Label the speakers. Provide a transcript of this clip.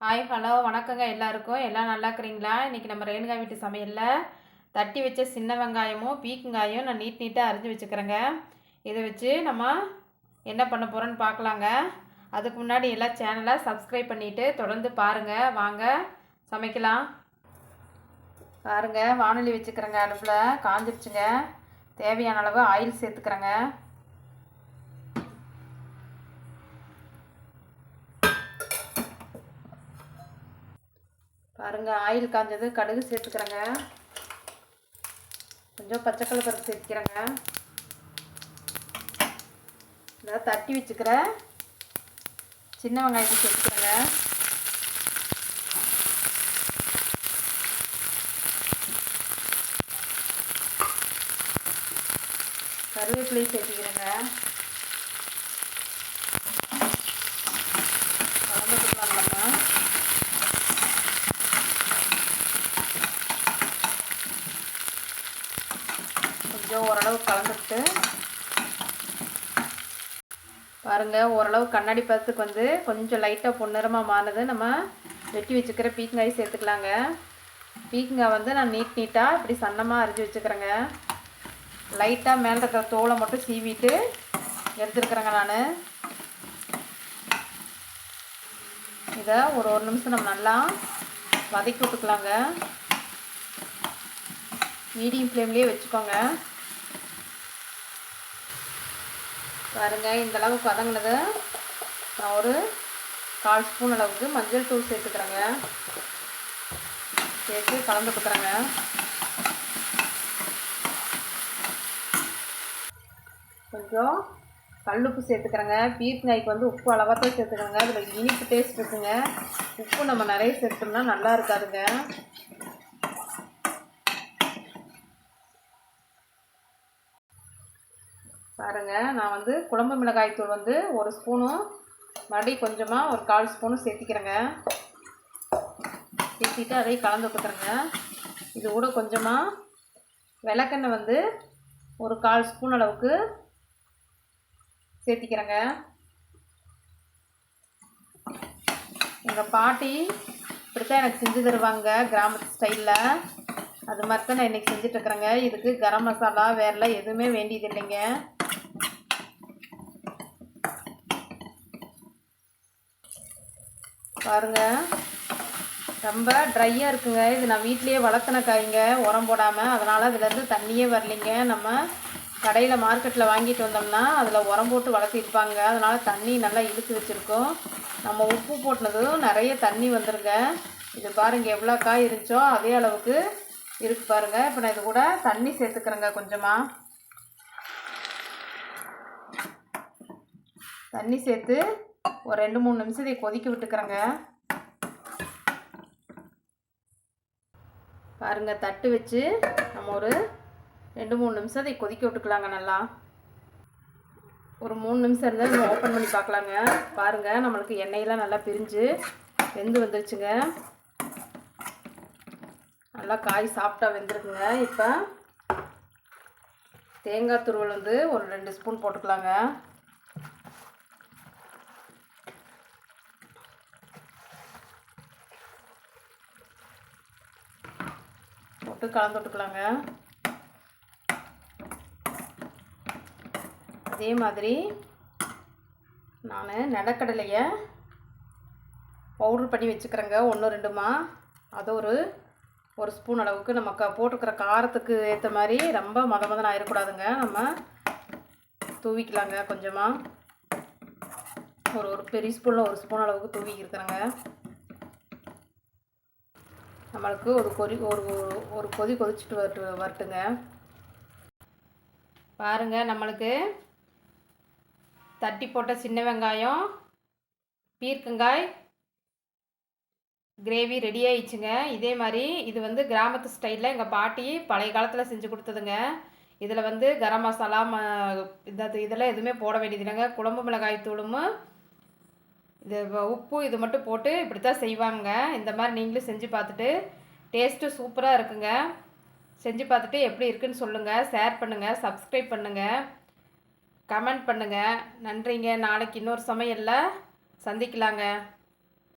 Speaker 1: Hi hello வணக்கங்க எல்லாருக்கும். எல்லாம் நல்லா இருக்கிறீங்களா? இன்றைக்கி நம்ம ரேணுகா வீட்டு சமையலில் தட்டி வச்ச சின்ன வெங்காயமும் பீக்கங்காயும் நான் நீட் நீட்டாக அரிஞ்சு வச்சுக்கிறேங்க. இதை வச்சு நம்ம என்ன பண்ண போகிறோன்னு பார்க்கலாங்க. அதுக்கு முன்னாடி எல்லா சேனலை சப்ஸ்கிரைப் பண்ணிவிட்டு தொடர்ந்து பாருங்கள் வாங்க சமைக்கலாம். பாருங்கள் வானொலி வச்சுக்கிறேங்க அடுப்பில். காஞ்சிருச்சுங்க. தேவையான அளவு ஆயில் சேர்த்துக்கிறேங்க. பாருங்க ஆயில் காஞ்சது கடுகு சேர்த்துக்கிறேங்க. கொஞ்சம் பச்சைக்கடலை பருப்பு சேர்த்துக்கிறேங்க. இதை தட்டி வச்சுக்கிற சின்ன வெங்காயத்தை சேர்த்துக்கிறேங்க. கருவேப்பிலையும் சேர்த்துக்கிறேங்க கலந்துக்கலாம் நம்ம கொஞ்சம் ஓரளவு கலந்துட்டு பாருங்கள் ஓரளவு கண்ணாடி பதத்துக்கு வந்து கொஞ்சம் லைட்டாக பொன்னிறமாக மாறினது. நம்ம வெட்டி வச்சுக்கிற பீக்கங்காய் சேர்த்துக்கலாங்க. பீக்கங்காய் வந்து நான் நீட் நீட்டாக இப்படி சன்னமாக அரிஞ்சு வச்சுக்கிறேங்க. லைட்டாக மேலே இருக்கிற தோலை மட்டும் சீவிட்டு எடுத்துருக்குறேங்க நான். இதை ஒரு ஒரு நிமிஷம் நம்ம நல்லா வதக்கி விட்டுக்கலாங்க. மீடியம் ஃப்ளேம்லேயே வச்சுக்கோங்க. பாருங்க இந்த அளவுக்கு வதங்கினது. நான் ஒரு கால் ஸ்பூன் அளவுக்கு மஞ்சள் தூள் சேர்த்துக்கிறேங்க. சேர்த்து கலந்து கொடுக்குறேங்க. கொஞ்சம் கல்லுப்பு சேர்த்துக்கிறேங்க. பீர்க்காய்க்கு வந்து உப்பு அளவாக தான் சேர்த்துக்கிறேங்க. அதில் இனிப்பு டேஸ்ட் இருக்குங்க. உப்பு நம்ம நிறைய சேர்த்தோம்னா நல்லா இருக்காதுங்க. பாருங்கள் நான் வந்து குழம்பு மிளகாய் தூள் வந்து ஒரு ஸ்பூனும் மறுபடியும் கொஞ்சமாக ஒரு கால் ஸ்பூனும் சேர்த்திக்கிறேங்க. சேர்த்திட்டு அதையும் கலந்து கொடுத்துருங்க. இது கூட கொஞ்சமாக விளக்கெண்ணெய் வந்து ஒரு கால் ஸ்பூன் அளவுக்கு சேர்த்திக்கிறேங்க. எங்கள் பாட்டி இப்படித்தான் எனக்கு செஞ்சு தருவாங்க கிராமத்து ஸ்டைலில் அது மாதிரி தான் நான் இன்றைக்கி செஞ்சிட்ருக்குறேங்க இதுக்கு கரம் மசாலா வேறெல்லாம் எதுவுமே வேண்டியது இல்லைங்க பாருங்க. ரொம்ப ட்ரையாக இருக்குங்க. இது நான் வீட்லேயே வளர்த்தின காய்ங்க உரம் போடாமல் அதனால் அதுலேருந்து தண்ணியே வரலைங்க. நம்ம கடையில் மார்க்கெட்டில் வாங்கிட்டு வந்தோம்னா அதில் உரம் போட்டு வளர்த்திருப்பாங்க. அதனால் தண்ணி நல்லா இழுத்து வச்சுருக்கோம். நம்ம உப்பு போட்டினதும் நிறைய தண்ணி வந்துருங்க. இது பாருங்கள் எவ்வளோ காய் இருந்துச்சோ அதே அளவுக்கு இருக்கு பாருங்கள் இப்போ நான் இது கூட தண்ணி சேர்த்துக்கிறேங்க கொஞ்சமாக தண்ணி சேர்த்து ஒரு ரெண்டு மூணு நிமிஷம் இதை கொதிக்க விட்டுக்கிறேங்க. பாருங்க தட்டு வச்சு நம்ம ஒரு ரெண்டு மூணு நிமிஷம் இதை கொதிக்க விட்டுக்கலாங்க நல்லா. ஒரு மூணு நிமிஷம் இருந்தால் நம்ம ஓப்பன் பண்ணி பார்க்கலாங்க. பாருங்கள் நம்மளுக்கு எண்ணெயெல்லாம் நல்லா பிரிஞ்சு வெந்து வந்துருச்சுங்க. நல்லா காய் சாப்பிட்டா வெந்திருக்குங்க. இப்போ தேங்காய் துருவல் வந்து ஒரு ரெண்டு ஸ்பூன் போட்டுக்கலாங்க. போட்டு கலந்து விட்டுக்கலாங்க அதே மாதிரி நான் நிலக்கடலையை பவுட்ரு பண்ணி வச்சுக்கிறேங்க. ஒன்று ரெண்டுமா. அது ஒரு ஒரு ஸ்பூன் அளவுக்கு நம்ம க போட்டுக்கிற காரத்துக்கு ஏற்ற மாதிரி ரொம்ப மத மதம் ஆயிடக்கூடாதுங்க நம்ம தூவிக்கலாங்க கொஞ்சமாக ஒரு ஒரு பெரிய ஸ்பூனில் ஒரு ஸ்பூன் அளவுக்கு தூவிக்கிருக்குறேங்க நம்மளுக்கு ஒரு கொதி ஒரு ஒரு கொதி கொதிச்சுட்டு வரட்டு வரட்டுங்க. பாருங்கள் நம்மளுக்கு தட்டி போட்ட சின்ன வெங்காயம் பீர்க்கங்காய் கிரேவி ரெடி ஆயிடுச்சுங்க. இதே மாதிரி இது வந்து கிராமத்து ஸ்டைலில் எங்கள் பாட்டி பழைய காலத்தில் செஞ்சு கொடுத்ததுங்க. இதில் வந்து கரம் மசாலா ம இந்த இதெல்லாம் எதுவுமே போட வேண்டியது இல்லைங்க. குழம்பு மிளகாய் தூளும் இது உப்பு இது மட்டும் போட்டு இப்படி தான் செய்வாங்க. இந்த மாதிரி நீங்களும் செஞ்சு பார்த்துட்டு டேஸ்ட்டு சூப்பராக இருக்குங்க. செஞ்சு பார்த்துட்டு எப்படி இருக்குன்னு சொல்லுங்கள் ஷேர் பண்ணுங்கள் சப்ஸ்கிரைப் பண்ணுங்கள் கமெண்ட் பண்ணுங்கள் நன்றிங்க. நாளைக்கு இன்னொரு சமையலில் சந்திக்கலாங்க.